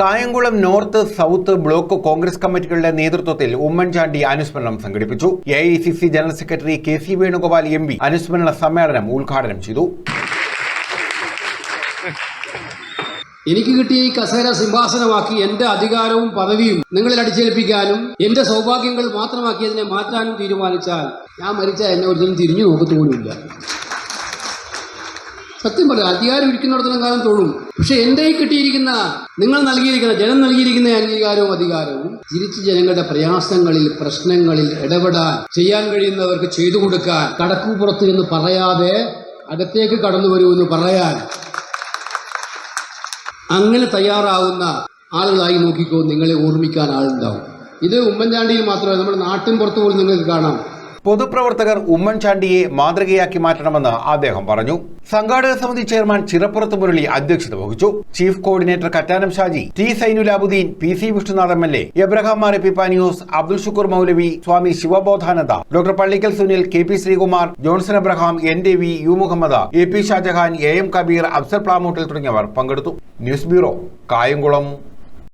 Kayamkulam north south block Congress കമ്മിറ്റികളുടെ നേതൃത്വത്തിൽ ഉമ്മൻചാണ്ടി അനുസ്മരണം സംഘടിപ്പിച്ചു. A I C C general secretary K C Venugopal M P അനുസ്മരണ സമ്മേളനം ഉദ്ഘാടനം ചെയ്തു. എനിക്ക് കിട്ടിയ ഈ കസേര സിംഹാസനമാക്കി എന്റെ അധികാരവും പദവിയും നിങ്ങളിൽ അടിച്ചേൽപ്പിക്കാനും എന്റെ സൗഭാഗ്യങ്ങൾ മാത്രമാക്കി അതിനെ മാറ്റാനും തീരുമാനിച്ചാൽ ഞാൻ മരിച്ച എന്നെ ഒരിക്കലും തിരിഞ്ഞു നോക്കത്തോലുമില്ല സത്യം പറയാം അധികാരം ഇരിക്കുന്നിടത്തോളം കാലം തൊഴും. പക്ഷെ എന്റെ ഈ കിട്ടിയിരിക്കുന്ന നിങ്ങൾ നൽകിയിരിക്കുന്ന ജനം നൽകിയിരിക്കുന്ന അംഗീകാരവും അധികാരവും തിരിച്ച് ജനങ്ങളുടെ പ്രയാസങ്ങളിൽ പ്രശ്നങ്ങളിൽ ഇടപെടാൻ ചെയ്യാൻ കഴിയുന്നവർക്ക് ചെയ്തു കൊടുക്കാൻ കടക്കുപുറത്ത് എന്ന് പറയാതെ അകത്തേക്ക് കടന്നു വരൂ എന്ന് പറയാൻ അങ്ങനെ തയ്യാറാവുന്ന ആളുകളായി നോക്കിക്കോ നിങ്ങളെ ഓർമ്മിക്കാൻ ആളുണ്ടാവും. ഇത് ഉമ്മൻചാണ്ടിയിൽ മാത്രമല്ല നമ്മുടെ നാട്ടിൻ പുറത്തു പോലും നിങ്ങൾക്ക് കാണാം. പൊതുപ്രവർത്തകർ ഉമ്മൻചാണ്ടിയെ മാതൃകയാക്കി മാറ്റണമെന്ന് അദ്ദേഹം പറഞ്ഞു. സംഘാടക സമിതി ചെയർമാൻ ചിറപ്പുറത്ത് മുരളി അധ്യക്ഷത വഹിച്ചു. Chief coordinator Kattanam Shaji T Sainulabdeen P C Vishnunath M L A Abraham Mar Pippanios Abdul Shukoor Moulavi Swami Sivabodhananda doctor Pallikkal Sunil K P Sreekumar Johnson Abraham N Devi U Muhammad A P Shajahan A M Kabeer Afsar Plamoottil തുടങ്ങിയവർ പങ്കെടുത്തു. News bureau Kayamkulam.